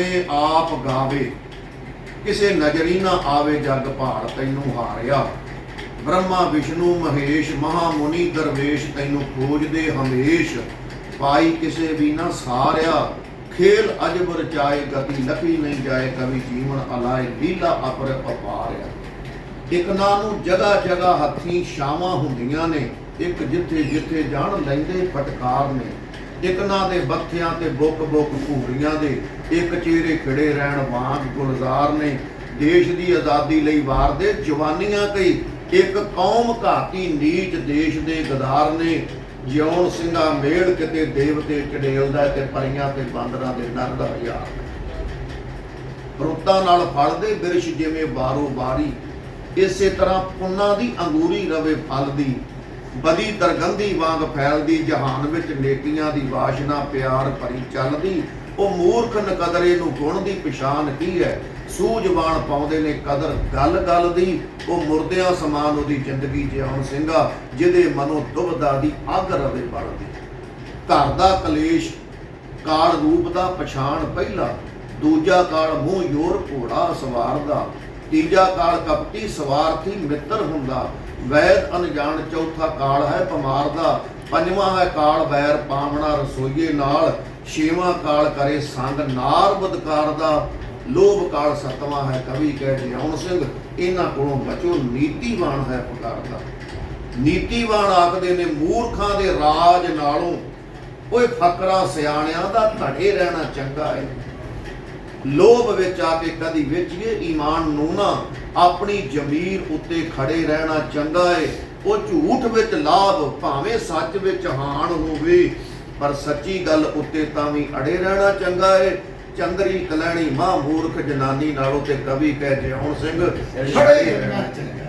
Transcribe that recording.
ਗਾਵੇਂ ਆਪ ਗਾਵੇ। ਕਿਸੇ ਨਜ਼ਰੀ ਨਾ ਆਵੇ ਜਗ ਭਾਰ ਤੈਨੂੰ ਹਾਰਿਆ। ਬ੍ਰਹਮਾ, ਵਿਸ਼ਨੂੰ, ਮਹੇਸ਼ ਮਹਾ ਮੁਨੀ ਦਰਵੇਸ਼ ਤੈਨੂੰ ਖੋਜਦੇ ਹਮੇਸ਼। ਪਾਈ ਕਿਸੇ ਵੀ ਨਾ ਸਾਰਿਆ। ਖੇਲ ਅਜਬ ਰਚਾਏ ਗਤੀ ਲਖੀ ਨਹੀਂ ਜਾਏ, ਕਵੀ ਜੀਵਨ ਅਲਾਏ ਲੀਲਾ ਅਪਰ ਅਪਾਰਿਆ। ਇੱਕ ਨੂੰ ਜਗਾ ਜਗਾ ਹੱਥੀ ਛਾਵਾਂ ਹੁੰਦੀਆਂ ਨੇ, ਇੱਕ ਜਿੱਥੇ ਜਿੱਥੇ ਜਾਣ ਲੈਂਦੇ ਫਟਕਾਰ ਨੇ। ਇੱਕ ਦੇ ਬੱਥਿਆਂ ਤੇ ਬੁੱਕ ਬੁੱਕ ਘੂਰੀਆਂ ਦੇ, ਇੱਕ ਚਿਹਰੇ ਖੜੇ ਰਹਿਣ ਵਾਂਗ ਗੁਲਜ਼ਾਰ ਨੇ, ਦੇਸ਼ ਦੀ ਆਜ਼ਾਦੀ ਲਈ ਵਾਰਦੇ ਜਵਾਨੀਆਂ ਕਈ, ਇੱਕ ਕੌਮ ਘਾਤੀ ਨੀਚ ਦੇਸ਼ ਦੇ ਗਦਾਰ ਨੇ। ਜਿਉਣ ਸਿੰਘਾ ਮੇੜ ਕਿਤੇ ਦੇਵਤੇ ਚੜੇਲਦਾ ਤੇ ਪਰੀਆਂ ਤੇ ਬਾਂਦਰਾਂ ਦੇ ਨਰਦ ਹਜ਼ਾਰ ਰੁੱਤਾਂ ਨਾਲ ਫਲਦੇ ਬਿਰਸ਼ ਜਿਵੇਂ ਬਾਰੋ ਬਾਰੀ, ਇਸੇ ਤਰ੍ਹਾਂ ਪੁੰਨਾ ਦੀ ਅੰਗੂਰੀ ਰਵੇ ਫਲਦੀ ਬਦੀ ਦਰਗੰਧੀ ਵਾਂਗ ਫੈਲਦੀ, ਜਹਾਨ ਵਿੱਚ ਨੇਕੀਆਂ ਦੀ ਵਾਸ਼ਨਾ ਪਿਆਰ ਭਰੀ ਚੱਲਦੀ। ਉਹ ਮੂਰਖ ਨਕਦਰੇ ਨੂੰ ਗੁਣ ਦੀ ਪਛਾਣ ਕੀ ਹੈ? ਸੂਝਵਾਨ ਪਾਉਂਦੇ ਨੇ ਕਦਰ ਗੱਲ ਗੱਲ ਦੀ। ਉਹ ਮੁਰਦਿਆਂ ਸਮਾਨ ਉਹਦੀ ਜ਼ਿੰਦਗੀ ਜਿਉਣ ਸਿੰਘਾ, ਜਿਹਦੇ ਮਨੋਂ ਦੁਬਦਾ ਦੀ ਅੱਗ ਰਵੇ ਬਲਦੀ ਘਰ ਦਾ ਕਲੇਸ਼, ਕਾਲ ਰੂਪ ਦਾ ਪਛਾਣ ਪਹਿਲਾ। ਦੂਜਾ ਕਾਲ ਮੂੰਹ ਯੋਰ ਘੋੜਾ ਸਵਾਰ ਦਾ ਤੀਜਾ ਕਾਲ ਕਪਟੀ ਸਵਾਰਥੀ ਮਿੱਤਰ ਹੁੰਦਾ। ਵੈਦ ਅਨਜਾਣ ਚੌਥਾ ਕਾਲ ਹੈ ਪਮਾਰ ਦਾ, ਪੰਜਵਾਂ ਹੈ ਕਾਲ ਵੈਰ ਪਾਵਣਾ ਰਸੋਈਏ ਨਾਲ, ਛੇਵਾਂ ਕਾਲ ਕਰੇ ਸੰਗ ਨਾਰ ਬਦਕਾਰ ਦਾ, ਲੋਭ ਕਾਲ ਸਤਵਾਂ ਹੈ ਕਵੀ ਕਹਿ ਜਿਉਣ ਸਿੰਘ, ਇਹਨਾਂ ਕੋਲੋਂ ਬਚੋ ਨੀਤੀਵਾਨ ਹੈ ਪੁਕਾਰ ਦਾ। ਨੀਤੀਵਾਨ ਆਖਦੇ ਨੇ ਮੂਰਖਾਂ ਦੇ ਰਾਜ ਨਾਲੋਂ, ਓਏ ਫਕਰਾ ਸਿਆਣਿਆਂ ਦਾ ਧੜੇ ਰਹਿਣਾ ਚੰਗਾ ਹੈ। ਲੋਭ ਵਿੱਚ ਆ ਕੇ ਕਦੀ ਵੇਚੀਏ, ਈਮਾਨ ਨੂੰ ਨਾ ਆਪਣੀ ਜ਼ਮੀਰ ਉੱਤੇ ਖੜੇ ਰਹਿਣਾ ਚੰਗਾ ਏ। ਉਹ ਝੂਠ ਵਿੱਚ ਲਾਭ, ਭਾਵੇਂ ਸੱਚ ਵਿੱਚ ਹਾਨ ਹੋਵੇ, ਪਰ ਸੱਚੀ ਗੱਲ ਉੱਤੇ ਤਾਂ ਵੀ ਅੜੇ ਰਹਿਣਾ ਚੰਗਾ ਏ। ਚੰਦਰੀ ਕਲੈਣੀ ਮਾਂ ਮੂਰਖ ਜਨਾਨੀ ਨਾਲੋਂ ਤੇ ਕਵੀ ਕਹਿ ਜਿਉਣ ਸਿੰਘ, ਖੜੇ ਰਹਿਣਾ ਚੰਗਾ